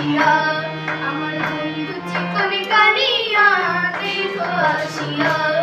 আসিয়া আমার বন্ধু চিকন কানিয়া দেখো আসিয়া।